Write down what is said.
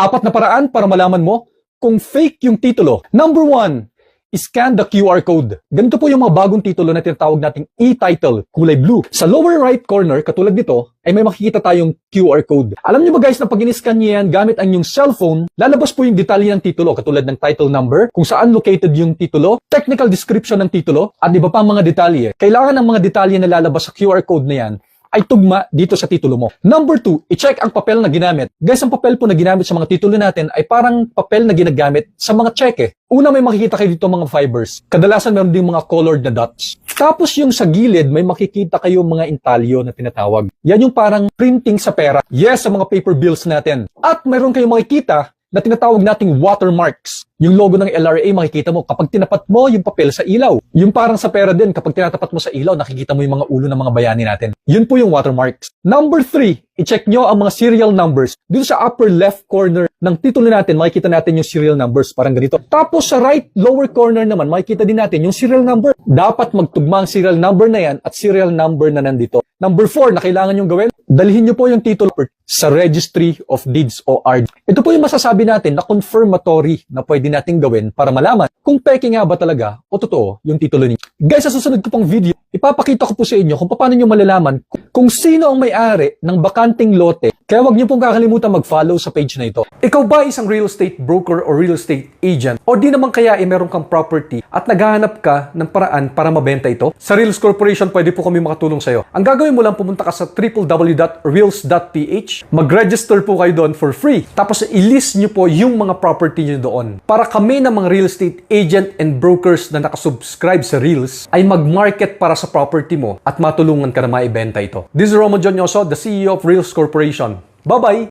Apat na paraan para malaman mo kung fake yung titulo. Number one, scan the QR code. Ganito po yung mga bagong titulo na tinatawag nating e-title, kulay blue. Sa lower right corner, katulad nito, ay may makikita tayong QR code. Alam niyo ba guys na pag in-scan niyo yan gamit ang inyong cellphone, lalabas po yung detalye ng titulo katulad ng title number, kung saan located yung titulo, technical description ng titulo, at iba pang mga detalye. Kailangan ng mga detalye na lalabas sa QR code na yan ay tugma dito sa titulo mo. Number two, i-check ang papel na ginamit. Guys, ang papel po na ginamit sa mga titulo natin ay parang papel na ginagamit sa mga cheque. Una, may makikita kayo dito mga fibers. Kadalasan meron din mga colored na dots. Tapos yung sa gilid, may makikita kayo mga intalyo na tinatawag. Yan yung parang printing sa pera. Yes, sa mga paper bills natin. At meron kayong makikita na tinatawag nating watermarks. Yung logo ng LRA makikita mo kapag tinapat mo yung papel sa ilaw. Yung parang sa pera din, kapag tinatapat mo sa ilaw, nakikita mo yung mga ulo ng mga bayani natin. Yun po yung watermarks. Number three, i-check nyo ang mga serial numbers. Dito sa upper left corner ng titulo natin, makikita natin yung serial numbers, parang ganito. Tapos sa right lower corner naman, makikita din natin yung serial number. Dapat magtugma ang serial number na yan at serial number na nandito. Number four na kailangan yung gawin, dalhin nyo po yung titulo sa Registry of Deeds o RD. Ito po yung masasabi natin na confirmatory na pwede nating gawin para malaman kung peke nga ba talaga o totoo yung titulo niyo. Guys, sa susunod ko pong video, ipapakita ko po sa inyo kung paano nyo malalaman kung sino ang may-ari ng bakanting lote. Kaya wag nyo pong kakalimutan mag-follow sa page na ito. Ikaw ba isang real estate broker o real estate agent? O di naman kaya eh meron kang property at naghahanap ka ng paraan para mabenta ito? Sa Reals Corporation, pwede po kami makatulong sa'yo. Ang gagawin mo lang, pumunta ka sa www.reals.ph, mag-register po kayo doon for free. Tapos i-list nyo po yung mga property nyo doon. Para kami ng mga real estate agent and brokers na nakasubscribe sa Reels ay mag-market para sa property mo at matulungan ka na maibenta ito. This is Romo John Yoso, the CEO of Reals Corporation. Bye-bye!